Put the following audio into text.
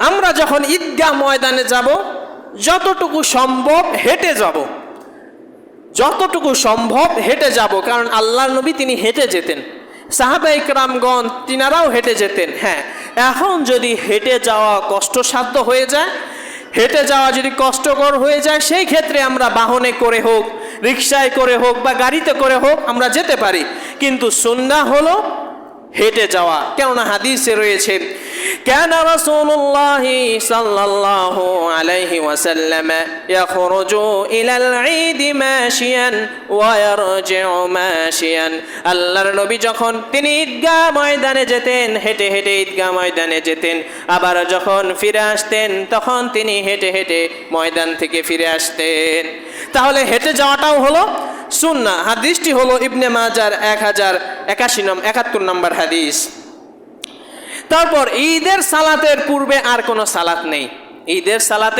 আমরা যখন ঈদগাহ ময়দানে যাব, যতটুকু সম্ভব হেঁটে যাব। যতটুকু সম্ভব হেঁটে যাব, কারণ আল্লাহ নবী তিনি হেঁটে যেতেন। সাহাবা ইকরামগণ তিনারাও হেঁটে যেতেন হ্যাঁ। এখন যদি হেঁটে যাওয়া কষ্টসাধ্য হয়ে যায়, হেঁটে যাওয়া যদি কষ্টকর হয়ে যায়, সেই ক্ষেত্রে আমরা বাহনে করে হোক, রিক্সায় করে হোক বা গাড়িতে করে হোক আমরা যেতে পারি। কিন্তু সন্ধ্যা হলো হেঁটে যাওয়া। কেননা হাদিসে রয়েছে রাসূলুল্লাহ সাল্লাল্লাহু আলাইহি ওয়াসাল্লাম ইয়াখরুজু ইলাল ঈদ মাশিয়ান ওয়া ইয়ারজিউ মাশিয়ান? আল্লাহর নবী যখন তিনি ঈদগাহ ময়দানে যেতেন, হেঁটে হেঁটে ঈদগাহ ময়দানে যেতেন, আবার যখন ফিরে আসতেন, তখন তিনি হেঁটে হেঁটে ময়দান থেকে ফিরে আসতেন। তাহলে হেঁটে যাওয়াটাও হলো সুন্না হাদিসটি হলো ইবনে মাজার এক হাজার একাশি নম একাত্তর নম্বর হাদিস। তারপর ঈদের সালাতের পূর্বে আর কোনো সালাত নেই। ঈদের সালাতে